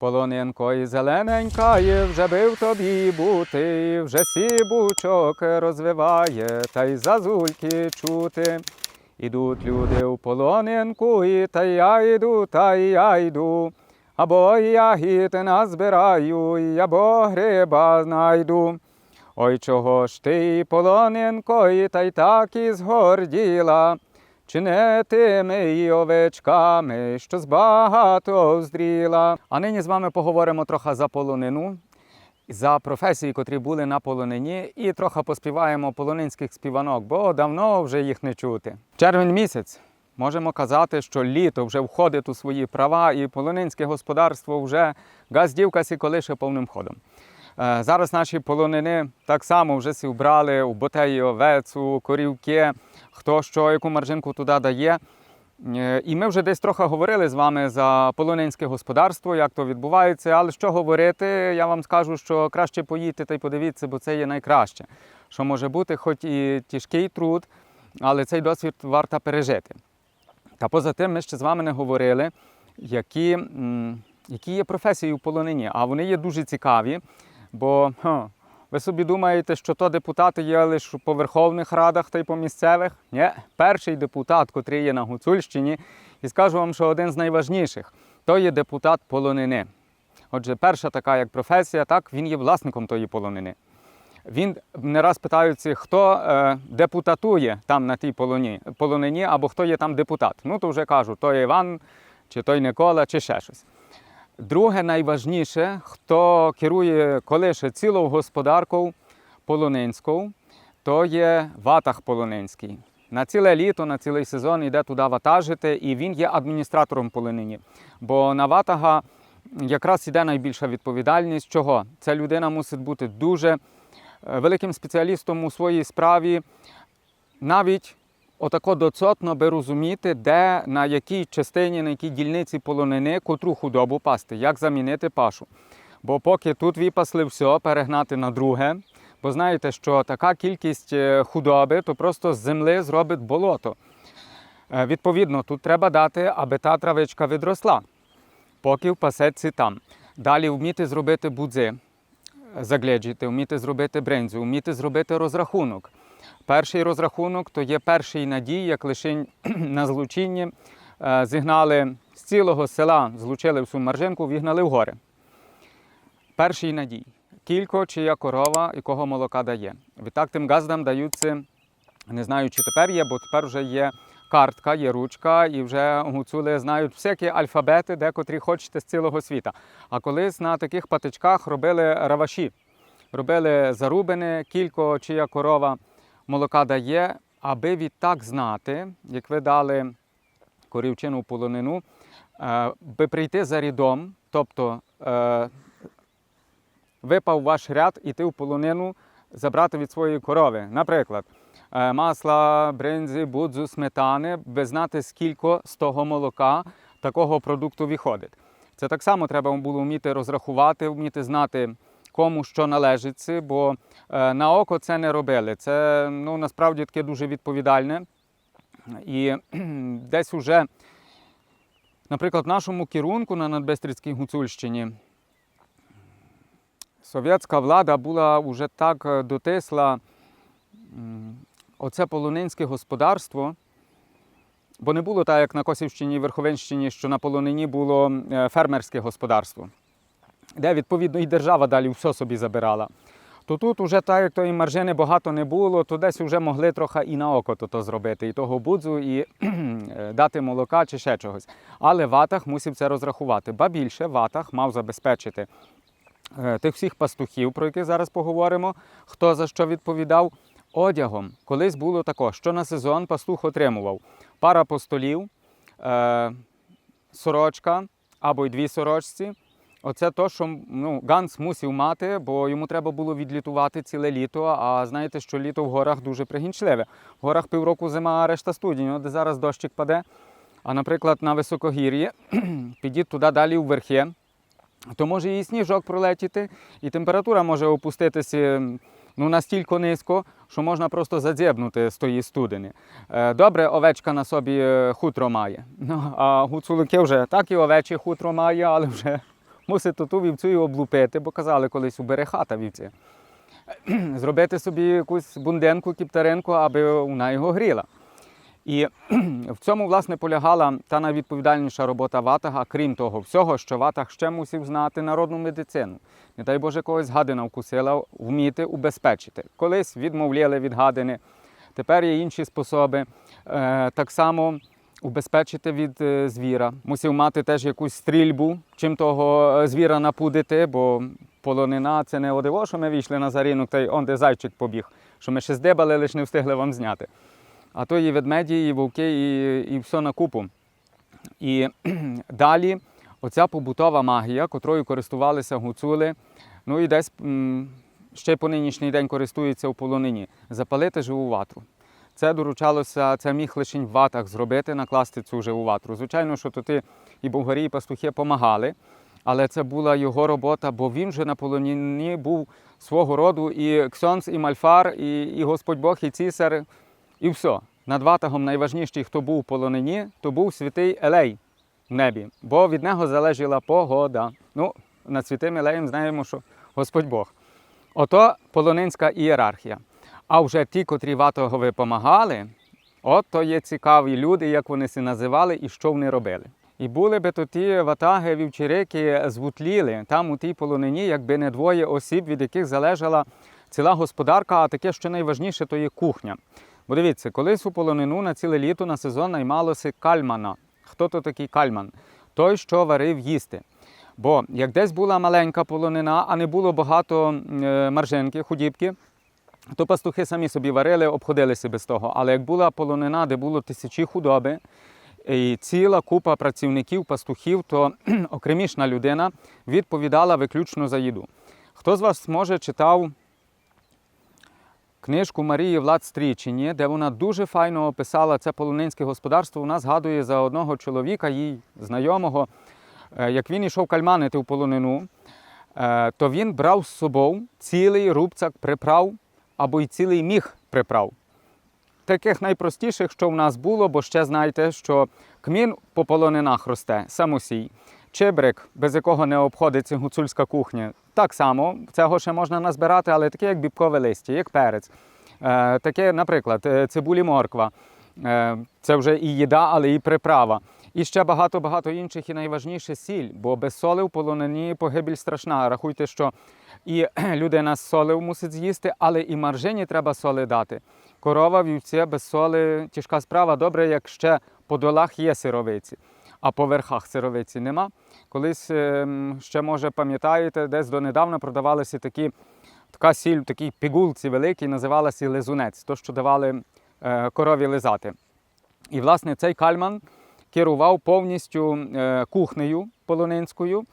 Полоненко і зелененька, є, вже би в тобі бути, вже сібучок розвиває, та й зазульки чути. Ідуть люди в полоненку, і та я йду, та я йду. Або ягід назбираю, і або гриба знайду. Ой, чого ж ти, полоненко, і та й так і згорділа, чи не тими й овечками, що збагато здріла. А нині з вами поговоримо трохи за полонину, за професії, котрі були на полонині, і трохи поспіваємо полонинських співанок, бо давно вже їх не чути. Червень місяць. Можемо казати, що літо вже входить у свої права, і полонинське господарство вже газдівка сі колише повним ходом. Е, Зараз наші полонини так само вже сі вбрали у ботеї овець, у корівки, хто що, яку маржинку туди дає. Е, І ми вже десь трохи говорили з вами за полонинське господарство, як то відбувається. Але що говорити, я вам скажу, що краще поїдьте та й подивіться, бо це є найкраще. Що може бути, хоч і тяжкий труд, але цей досвід варто пережити. Та поза тим, ми ще з вами не говорили, які, які є професії у полонині, а вони є дуже цікаві. Бо ха, ви собі думаєте, що то депутати є лише по верховних радах та й по місцевих? Ні, перший депутат, котрий є на Гуцульщині, і скажу вам, що один з найважніших то є депутат полонини. Отже, перша така як професія, так він є власником тої полонини. Він не раз питаються, хто е, депутатує там на тій полоні, полонині, або хто є там депутат. Ну то вже кажу, то Іван, чи той Никола, чи ще щось. Друге, найважніше, хто керує колише цілою господаркою полонинською, то є ватах полонинський. На ціле літо, на цілий сезон йде туди ватажити, і він є адміністратором полонині. Бо на ватага якраз іде найбільша відповідальність. Чого? Ця людина мусить бути дуже е, великим спеціалістом у своїй справі, навіть отако доцотно би розуміти, де на якій частині, на якій дільниці полонини, котру худобу пасти, як замінити пашу. Бо поки тут випасли все, перегнати на друге. Бо знаєте, що така кількість е, худоби, то просто з земли зробить болото. Е, Відповідно, тут треба дати, аби та травичка відросла, поки в пасеці там. Далі вміти зробити будзи, загледжити, вміти зробити бринзу, вміти зробити розрахунок. Перший розрахунок то є перший надій, як лише на злучинні е, зігнали з цілого села, злучили всю маржинку, вігнали в гори. Перший надій. Кілько чия корова, якого молока дає. Відтак тим газдам даються, не знаю, чи тепер є, бо тепер вже є картка, є ручка, і вже гуцули знають всякі альфабети, декотрі хочете з цілого світа. А колись на таких патичках робили раваші, робили зарубини, кілько чия корова молока дає, аби відтак знати, як ви дали корівчину полонину, е, би прийти за рядом, тобто е, випав ваш ряд іти в полонину забрати від своєї корови. Наприклад, е, масла, бринзи, будзу, сметани, би знати, скільки з того молока такого продукту виходить. Це так само треба було вміти розрахувати, вміти знати, кому що належить, бо е, на око це не робили. Це ну, насправді таке дуже відповідальне. І десь уже, наприклад, в нашому керунку на Надбестрицькій Гуцульщині совєтська влада була вже так е, дотисла оце полонинське господарство, бо не було так, як на Косівщині і Верховенщині, що на полонині було е, фермерське господарство, де відповідно і держава далі все собі забирала. То тут вже так, як тої маржини багато не було, то десь вже могли трохи і на око то, зробити, і того будзу, і е, дати молока чи ще чогось. Але ватах мусив це розрахувати. Ба більше ватах мав забезпечити е, тих всіх пастухів, про яких зараз поговоримо, хто за що відповідав. Одягом колись було тако, що на сезон пастух отримував пара постолів, е, сорочка або й дві сорочці. Оце то, що ну, Ганс мусив мати, бо йому треба було відлітувати ціле літо. А знаєте, що літо в горах дуже пригінчливе. В горах півроку зима, а решта студінь, де зараз дощик паде. А наприклад, на високогір'ї підіть туди далі в верхи, то може і сніжок пролетіти, і температура може опуститися ну, настільки низько, що можна просто задзєбнути з тої студени. Е, Добре, овечка на собі е, хутро має. Ну, а гуцулики вже так і овечі хутро має, але вже мусить ту вівцю облупити, бо казали колись убере хата вівці. Зробити собі якусь бунденку, кіптаринку, аби вона його гріла. І в цьому, власне, полягала та найвідповідальніша робота Ватага, крім того всього, що Ватаг ще мусив знати народну медицину. Не дай Боже, когось гадина вкусила, вміти убезпечити. Колись відмовляли від гадини, тепер є інші способи. Е, так само убезпечити від е, звіра. Мусив мати теж якусь стрільбу, чим того е, звіра напудити, бо полонина це не одиво, що ми вийшли на заринок, та й он де зайчик побіг, що ми ще здибали, лише не встигли вам зняти. А то і ведмеді, і вовки, і, і все на купу. І далі оця побутова магія, котрою користувалися гуцули, ну і десь ще по нинішній день користується у полонині, запалити живу ватру. Це доручалося, це міг лише в ватах зробити, накласти цю живу ватру. Звичайно, що то і богорі, і пастухи допомагали, але це була його робота, бо він же на полонині був свого роду і ксьонц, і мальфар, і, і Господь Бог, і цісар, і все. Над ватагом найважніший, хто був у полонині, то був святий Елей в небі, бо від нього залежала погода. Ну, над святим Елеєм знаємо, що Господь Бог. Ото полонинська ієрархія. А вже ті, котрі ватагові помагали, от то є цікаві люди, як вони си називали і що вони робили. І були би то ті ватаги вівчарики звутліли там у тій полонині, якби не двоє осіб, від яких залежала ціла господарка, а таке, що найважніше, то є кухня. Бо дивіться, колись у полонину на ціле літо на сезон наймалося кальмана. Хто то такий кальман? Той, що варив їсти. Бо як десь була маленька полонина, а не було багато е, маржинки, худібки, то пастухи самі собі варили, обходилися без того. Але як була полонина, де було тисячі худоби, і ціла купа працівників, пастухів, то окремішна людина відповідала виключно за їду. Хто з вас може читав книжку Марії Влад Стрічині, де вона дуже файно описала це полонинське господарство. Вона згадує за одного чоловіка, їй знайомого, е, як він йшов кальманити в полонину, е, то він брав з собою цілий рубцак приправ або й цілий міг приправ. Таких найпростіших, що в нас було, бо ще знаєте, що кмін по полонинах росте, самосій. Чебрик, без якого не обходиться гуцульська кухня, так само цього ще можна назбирати, але таке, як бібкове листя, як перець. Е, таке, наприклад, е, цибулі морква. Е, це вже і їда, але і приправа. І ще багато-багато інших, і найважніше сіль, бо без соли в полонині погибель страшна. Рахуйте, що і людина з соли мусить з'їсти, але і маржині треба соли дати. Корова, вівці без соли тяжка справа. Добре, як ще по долах є сировиці, а по верхах сировиці нема. Колись ем, ще, може, пам'ятаєте, десь донедавна продавалися такі, така сіль такій пігулці великій, називалася лизунець, то, що давали е, корові лизати. І, власне, цей кальман керував повністю е, кухнею полонинською.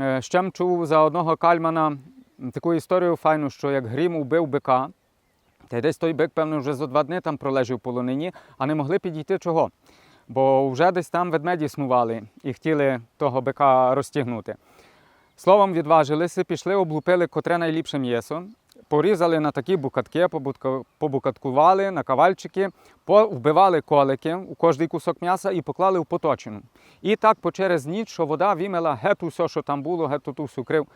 Е, ще чув за одного кальмана таку історію файну, що як грім убив бика, та десь той бик, певно, вже за два дні там пролежав в полонині, а не могли підійти чого. Бо вже десь там ведмеді снували і хотіли того бика розтягнути. Словом, відважилися, пішли, облупили котре найліпше м'ясо, порізали на такі букатки, побукаткували на кавальчики, вбивали колики у кожний кусок м'яса і поклали в поточину. І так по через ніч, що вода вимила геть усе, що там було, геть ту всю крив,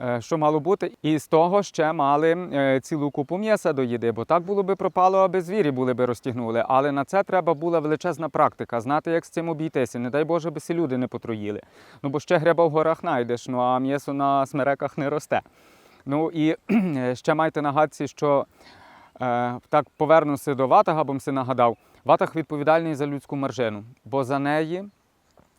е, що мало бути. І з того ще мали е, цілу купу м'яса до їди, бо так було би пропало, аби звірі були би розтягнули. Але на це треба була величезна практика, знати, як з цим обійтися. Не дай Боже, би сі люди не потруїли. Ну бо ще гриба в горах знайдеш, ну а м'ясо на смереках не росте. Ну і ще майте на гадці, що е, так повернуся до Ватага, бо си нагадав. Ватаг відповідальний за людську маржину, бо за неї,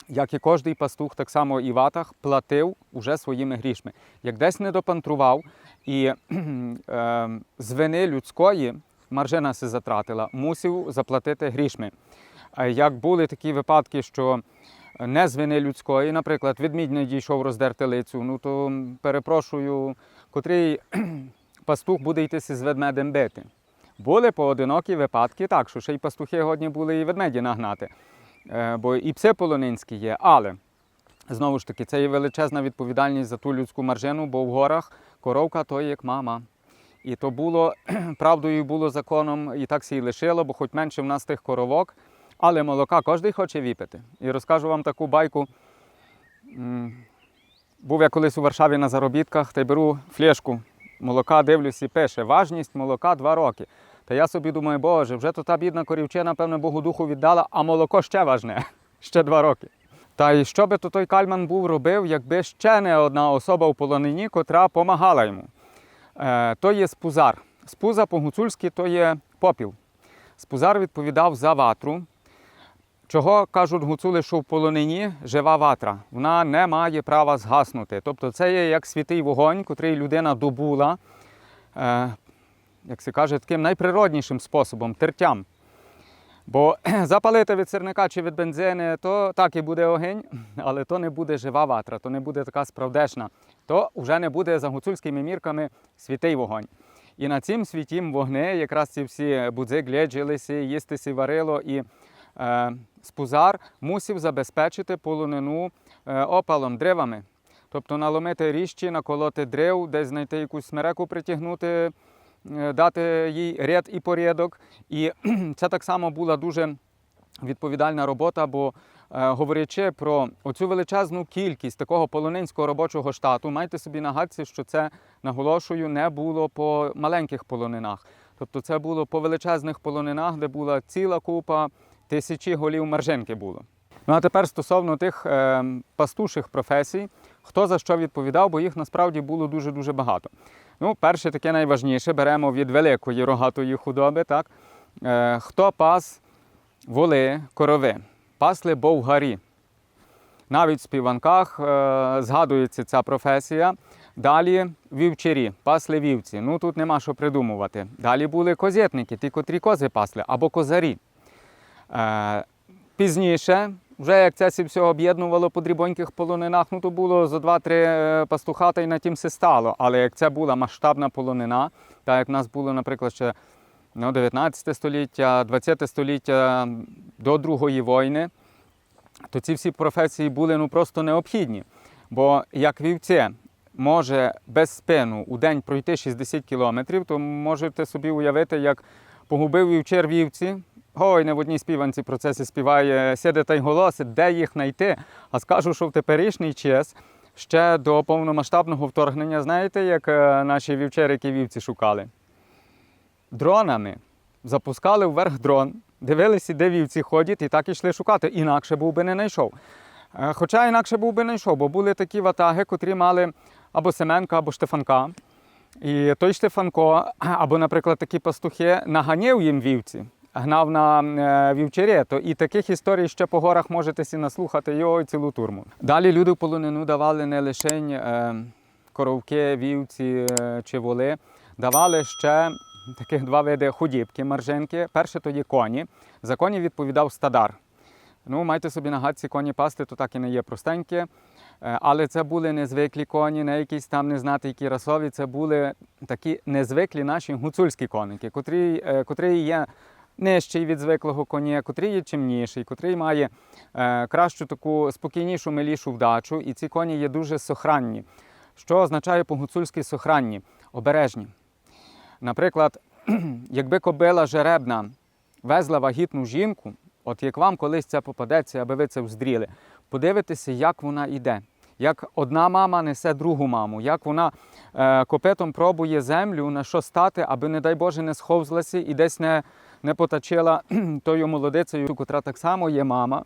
як і кожний пастух, так само і Ватаг платив уже своїми грішми. Як десь не допантрував і е, з вини людської маржина се затратила, мусив заплатити грішми. Як були такі випадки, що не з вини людської, наприклад, ведмідь не дійшов роздерти лицю, ну то перепрошую, котрий пастух буде йтися з ведмедем бити. Були поодинокі випадки, так, що ще й пастухи годні були і ведмеді нагнати, Е, бо і пси полонинські є, але знову ж таки, це є величезна відповідальність за ту людську маржину, бо в горах коровка то як мама. І то було правдою, було законом, і так се і лишило, бо хоч менше в нас тих коровок, але молока кожен хоче випити. І розкажу вам таку байку. Був я колись у Варшаві на заробітках та й беру флешку молока, дивлюсь і пише важність молока 2 роки. Та я собі думаю, боже, вже то та бідна корівчина, певне, Богу духу віддала, а молоко ще важне, ще 2 роки. Та й що би то той кальман був робив, якби ще не одна особа в полонині, котра помагала йому. Е, то є спузар. Спуза по-гуцульськи то є попіл. Спузар відповідав за ватру. Чого кажуть гуцули, що в полонині жива ватра, вона не має права згаснути. Тобто це є як святий вогонь, котрий людина добула, е, як се каже, таким найприроднішим способом тертям. Бо запалити від сирника чи від бензини, то так і буде огонь, але то не буде жива ватра, то не буде така справдешна, то вже не буде за гуцульськими мірками святий вогонь. І на цім світім вогни якраз ці всі будзи гляджилися, їстися варило, і е, спузар мусив забезпечити полонину е, опалом, дривами. Тобто наломити ріжчі, наколоти дрив, десь знайти якусь смереку, притягнути, е, дати їй ряд і порядок. І це так само була дуже відповідальна робота, бо е, говорячи про оцю величезну кількість такого полонинського робочого штату, майте собі на гадці, що це наголошую, не було по маленьких полонинах. Тобто це було по величезних полонинах, де була ціла купа, тисячі голів маржинки було. Ну а тепер стосовно тих е, пастуших професій, хто за що відповідав, бо їх насправді було дуже-дуже багато. Ну, перше таке найважніше, беремо від великої рогатої худоби, так? Е, хто пас воли, корови, пасли бовгарі. Навіть в співанках е, згадується ця професія. Далі вівчарі, пасли вівці. Ну тут нема що придумувати. Далі були козетники, ті, котрі кози пасли, або козарі. Е, пізніше, вже як це все об'єднувало по дрібоньких полонинах, ну то було за два-три е, пастуха та й на тім все стало. Але як це була масштабна полонина, так як в нас було, наприклад, ще ну, 19 століття, 20 століття до Другої війни, то ці всі професії були ну, просто необхідні. Бо як вівце може без спину у день пройти 60 кілометрів, то можете собі уявити, як погубив вівчер вівці. Ой, не в одній співанці про це співає сіде та й голосить, де їх знайти. А скажу, що в теперішній час ще до повномасштабного вторгнення, знаєте, як е, наші вівчерики вівці шукали? Дронами. Запускали вверх дрон, дивилися, де вівці ходять, і так ішли шукати. Інакше був би не знайшов. Е, Хоча інакше був би не йшов, бо були такі ватаги, котрі мали або Семенка, або Штефанка. І той Штефанко, або, наприклад, такі пастухи, наганяв їм вівці, гнав на е, вівчарі, то і таких історій ще по горах можете сі наслухати його цілу турму. Далі люди в полонину давали не лише е, коровки, вівці е, чи воли, давали ще таких два види худібки, маржинки. Перше то є коні. За коні відповідав стадар. Ну, майте собі на гадці коні пасти, то так і не є простенькі. Але це були незвиклі коні, не якісь там не знати, які расові. Це були такі незвиклі наші гуцульські коники, котрі, котрий є нижчий від звиклого коня, котрий є чимніший, котрий має е, кращу таку спокійнішу, милішу вдачу. І ці коні є дуже сохранні. Що означає по-гуцульськи сохранні? Обережні. Наприклад, якби кобила жеребна везла вагітну жінку, от як вам колись це попадеться, аби ви це вздріли, подивитися, як вона йде. Як одна мама несе другу маму, як вона е, копитом пробує землю, на що стати, аби, не дай Боже, не сховзлася і десь не, не поточила тою молодицею, котра так само є мама,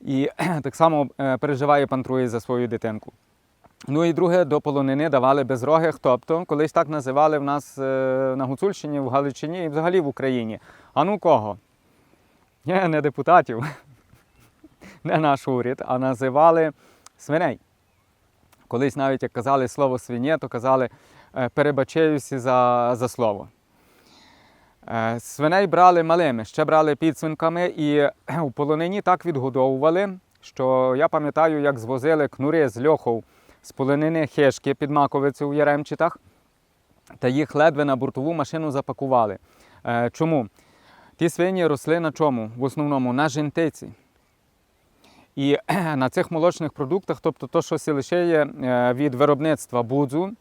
і так само е, переживає пантрує за свою дитинку. Ну і друге, до полонини давали безрогих, тобто колись так називали в нас е, на Гуцульщині, в Галичині і взагалі в Україні. А ну кого? Ні, не депутатів, не наш уряд, а називали свиней. Колись навіть як казали слово свиня, то казали е, перебачаюся за, за слово. Е, Свиней брали малими, ще брали підсвинками і у полонині так відгодовували, що я пам'ятаю, як звозили кнури з льохов з полонини хешки під Маковицю у Яремчитах, та їх ледве на бортову машину запакували. Е, Чому? Ті свині росли на чому? В основному на жентиці. І на цих молочних продуктах, тобто то, що е, від виробництва будзу,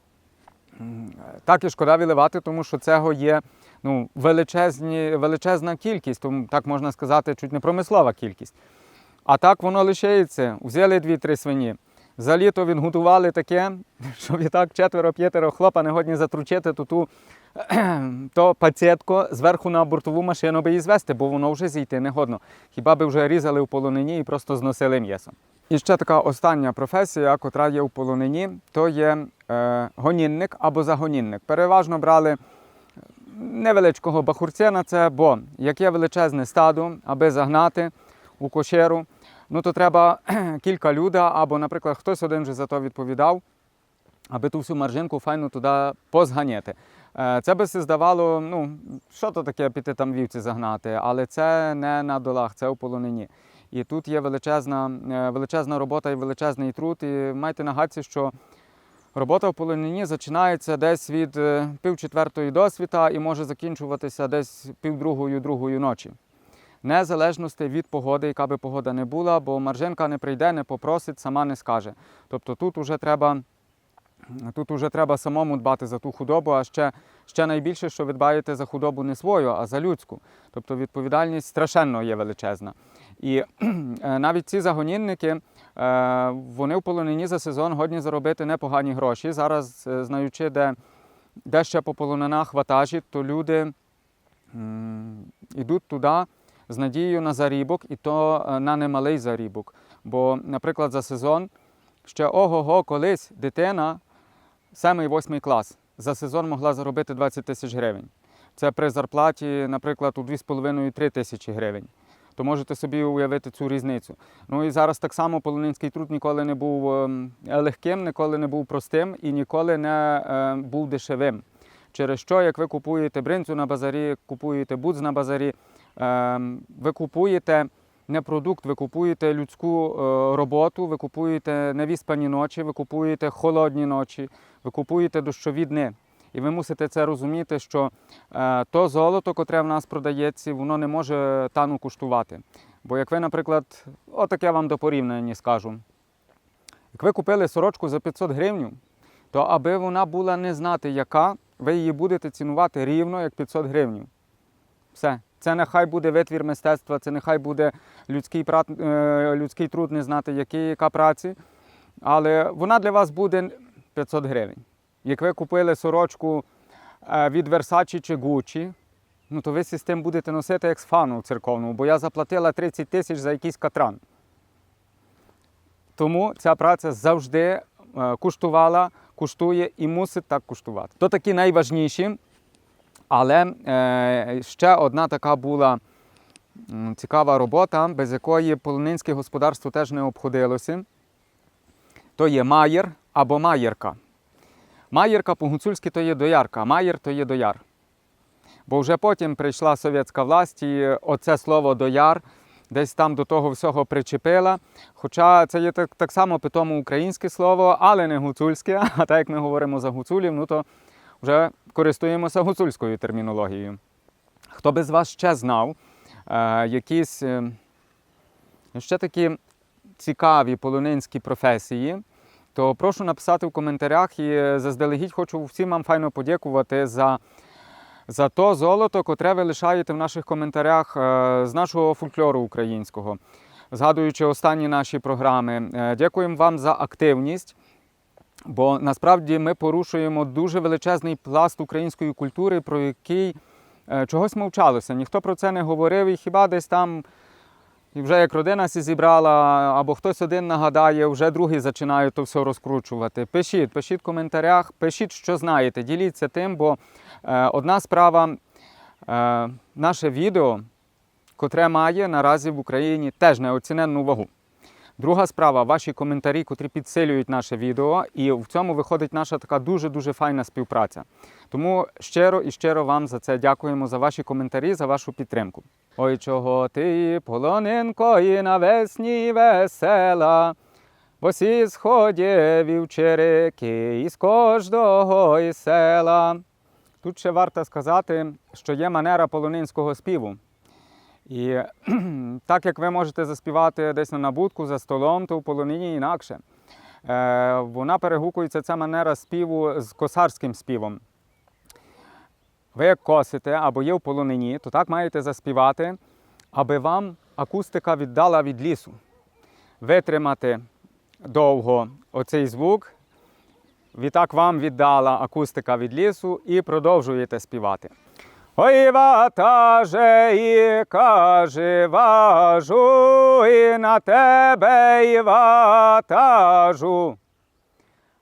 так і шкода виливати, тому що цього є ну, величезні, величезна кількість, тому так можна сказати, чуть не промислова кількість. А так воно лишається. Взяли дві-три свині, За літо він готували таке, що відтак четверо-п'ятеро хлопа не годні затручити ту ту то пацієтко зверху на бортову машину би її звести, бо воно вже зійти не годно. Хіба би вже різали в полонині і просто зносили м'ясо. І ще така остання професія, котра є в полонині, то є е, гонінник або загонінник. Переважно брали невеличкого бахурця на це, бо як є величезне стадо, аби загнати у кошеру, ну то треба кілька людей, або, наприклад, хтось один вже за то відповідав, аби ту всю маржинку файно туди позганяти. Е, Це би здавало, ну, що то таке піти там вівці загнати, але це не на долах, це у полонині. І тут є величезна, е, величезна робота і величезний труд. І майте на гадці, що робота в полонині починається десь від е, пів четвертої досвіта і може закінчуватися десь півдругої другої ночі. Незалежності від погоди, яка би погода не була, бо маржинка не прийде, не попросить, сама не скаже. Тобто тут уже треба, тут уже треба самому дбати за ту худобу, а ще, ще найбільше, що ви дбаєте за худобу не свою, а за людську. Тобто відповідальність страшенно є величезна. І е, навіть ці загонінники, вони в полонині за сезон годні заробити непогані гроші. Зараз, е, знаючи, де, де ще по полонинах ватажі, то люди йдуть туди з надією на зарібок, і то е, на немалий зарібок. Бо, наприклад, за сезон ще ого-го, колись дитина 7-8 клас за сезон могла заробити 20 тисяч гривень. Це при зарплаті, наприклад, у 2,5-3 тисячі гривень. То можете собі уявити цю різницю. Ну і зараз так само полонинський труд ніколи не був ем, легким, ніколи не був простим і ніколи не е, був дешевим. Через що, як ви купуєте бринзу на базарі, купуєте будз на базарі, ем, ви купуєте не продукт, ви купуєте людську е, роботу, ви купуєте невіспані ночі, ви купуєте холодні ночі, ви купуєте дощові дни. І ви мусите це розуміти, що е, то золото, котре в нас продається, воно не може тану коштувати. Бо як ви, наприклад, отаке вам до порівняння скажу. Як ви купили сорочку за 500 гривень, то аби вона була не знати яка, ви її будете цінувати рівно як 500 гривень. Все. Це нехай буде витвір мистецтва, це нехай буде людський, пра- е, людський труд не знати, який, яка праці. Але вона для вас буде 500 гривень. Як ви купили сорочку е, від Versace чи Gucci, ну то ви з тим будете носити як з фану церковну, бо я заплатила 30 тисяч за якийсь катран. Тому ця праця завжди е, куштувала, куштує і мусить так куштувати. То такі найважніші. Але е, ще одна така була цікава робота, без якої полонинське господарство теж не обходилося. То є маєр або маєрка. Маєрка по-гуцульськи то є доярка, а маєр то є дояр. Бо вже потім прийшла совєтська власть і оце слово дояр десь там до того всього причепила. Хоча це є так, так само питомо українське слово, але не гуцульське. А так як ми говоримо за гуцулів, ну то вже користуємося гуцульською термінологією. Хто би з вас ще знав е, якісь е, ще такі цікаві полонинські професії, то прошу написати в коментарях і е, заздалегідь хочу всім вам файно подякувати за, за то золото, котре ви лишаєте в наших коментарях е, з нашого фольклору українського, згадуючи останні наші програми. Е, Дякуємо вам за активність. Бо насправді ми порушуємо дуже величезний пласт української культури, про який чогось мовчалося. Ніхто про це не говорив, і хіба десь там, і вже як родина сі зібрала, або хтось один нагадає, вже другий починає то все розкручувати. Пишіть, пишіть в коментарях, пишіть, що знаєте, діліться тим, бо е, одна справа, е, наше відео, котре має наразі в Україні теж неоціненну вагу. Друга справа ваші коментарі, котрі підсилюють наше відео, і в цьому виходить наша така дуже-дуже файна співпраця. Тому щиро і щиро вам за це дякуємо за ваші коментарі, за вашу підтримку. Ой, чого ти, полонинко, і навесні весела, в осі сході вівчерики із кожного із села. Тут ще варто сказати, що є манера полонинського співу. І так як ви можете заспівати десь на набутку за столом, то в полонині інакше. Е, вона перегукується ця манера співу з косарським співом. Ви як косите або є в полонині, то так маєте заспівати, аби вам акустика віддала від лісу. Витримати довго оцей звук. Відтак вам віддала акустика від лісу і продовжуєте співати. Ой, ватаже і каже, важу, і на тебе і ватажу.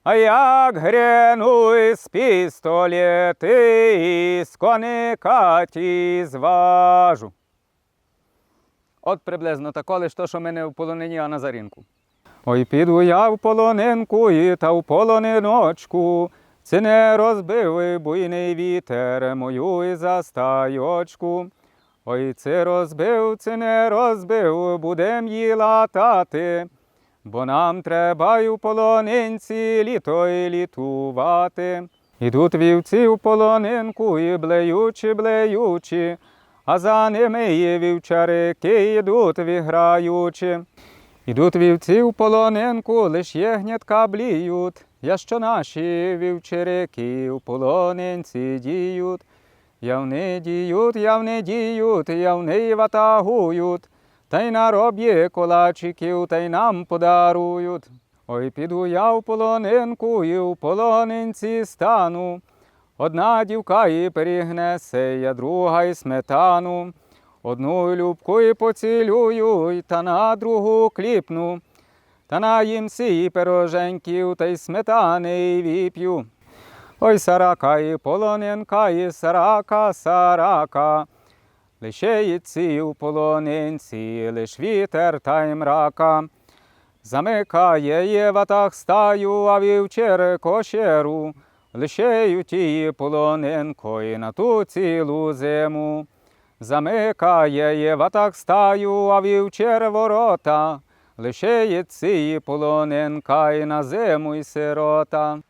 А як грену із пістолети, із коника ті зважу. От приблизно тако, лиш то, що ми не в полонині, а на зарінку. Ой, піду я в полонинку і та в полониночку, Ці не розбив буйний вітер мою і застайочку. Ой, це розбив, це не розбив, будем її латати, бо нам треба й у полонинці літо й літувати. Ідуть вівці в полонинку і блеючі, блеючі, а за ними і вівчарики йдуть віграючи. Ідуть вівці в полонинку, лиш ягнятка бліють, я що наші вівчарики в полонинці діють. Явни діють, явни діють, явни ватагують, та й на роб'є колачиків, та й нам подарують. Ой, піду я в полонинку і в полонинці стану. Одна дівка і пиріг несе, я друга й сметану. Одну любку і поцілюю, та на другу кліпну. Та наїмся і пироженьків, та й сметани й віп'ю. Ой, сарака і полонинка, і сарака, сарака. Лишеється у полонинці, лиш вітер та й мрака. Замикає є ватах стаю, а вівчер кошеру. Лишеють її полонинкою на ту цілу зиму. Замикає є стаю, а вівчер ворота. Лишеється ці полонинка і на зиму й сирота.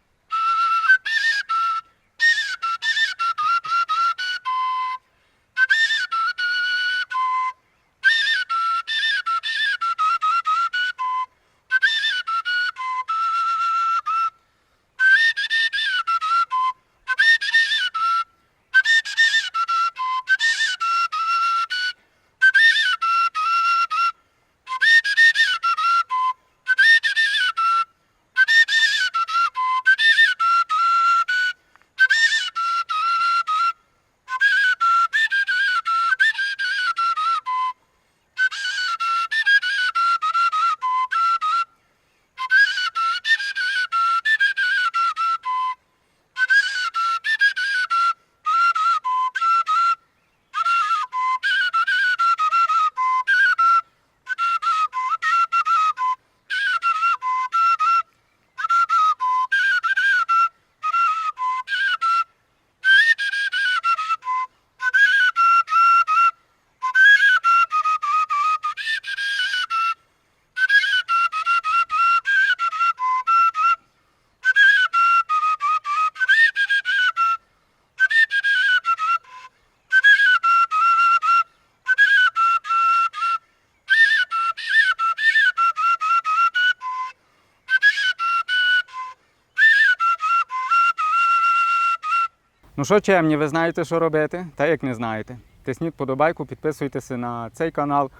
Ну що, чемні, ви знаєте, що робити? Та як не знаєте. Тисніть подобайку, підписуйтеся на цей канал,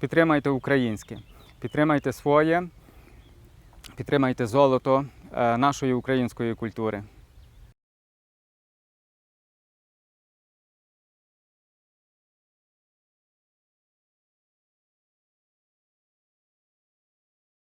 підтримайте українське, підтримайте своє, підтримайте золото е, нашої української культури.